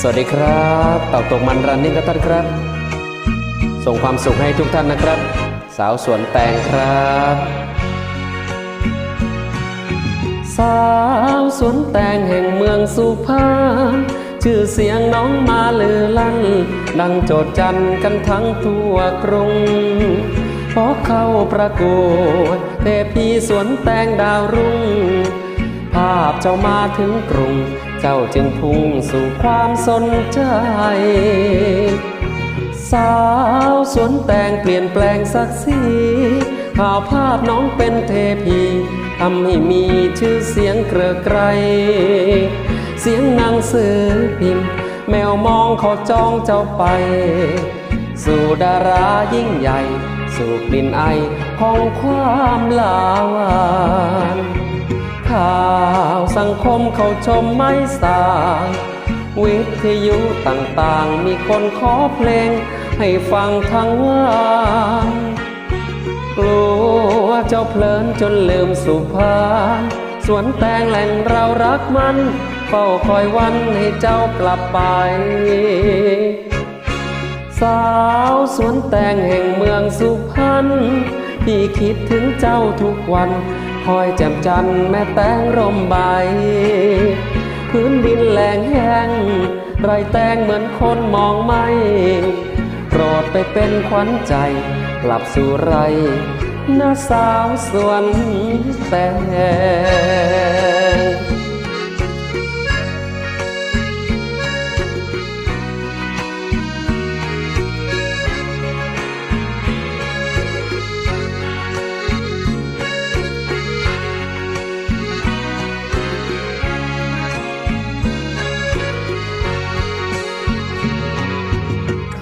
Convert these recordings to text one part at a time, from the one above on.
สวัสดีครับเตอกตกมันรันนิ่งกับท่านครับ ส่งความสุขให้ทุกท่านนะครับ สาวสวนแตงครับ สาวสวนแตงแห่งเมืองสุพรรณชื่อเสียงน้องมาลือลั่น ดังโจดจันกันทั้งทั่วกรุงพอเข้าประกวดเทพีสวนแตงดาวรุ่งาพเจ้ามาถึงกรุง เจ้าจึงพุ่งสู่ความสนใจ สาวสวนแตงเปลี่ยนแปลงศักดิ์ศรีข่าวภาพน้องเป็นเทพีทำให้มีชื่อเสียงเกระไกร เสียงนังสือพิมพ์ แมวมองเขาจ้องเจ้าไป สู่ดารายิ่งใหญ่ สู่กลิ่นไอของความลาวาน งคมเขาชมไม่สางวิทยุต่างๆ มีคนขอเพลง ให้ฟังทั้งวันกลัวเจ้าเพลินจนลืมสุภาสวนแตงแหล่งเรารักมัน เฝ้าคอยวันให้เจ้ากลับไป สาวสวนแตงแห่งเมืองสุพรรณพี่คิดถึงเจ้าทุกวัน คอยแจ่มจันทร์แม่แตงร่มใบ พื้นดินแหลงแห้งไรแตงเหมือนคนมองไม่ โปรดไปเป็นขวัญใจ กลับสู่ไรหน้าสาวสวนแตง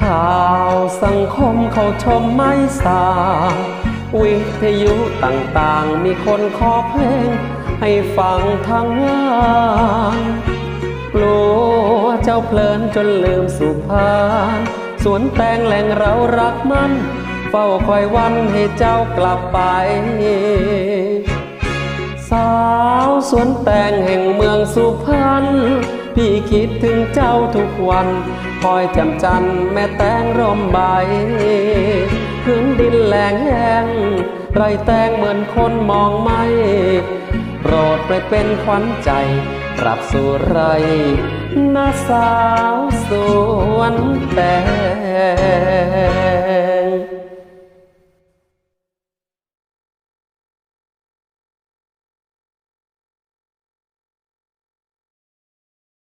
ข่าวสังคมเขาชมไม่สาวิทยุต่างๆ มีคนขอเพลง ให้ฟังทั้งวันกลัวเจ้าเพลินจนลืมสุภาสวนแตงแหล่งเรารักมัน เฝ้าคอยวันให้เจ้ากลับไป สาวสวนแตงแห่งเมืองสุพรรณ พี่คิดถึงเจ้าทุกวันคอยแจ่มจันแม่แตงร่มใบพื้นดินแหลงแห้งไรแตงเหมือนคนมองไม่โปรดไปเป็นขวัญใจกลับสู่ไรน้าสาวสวนแตง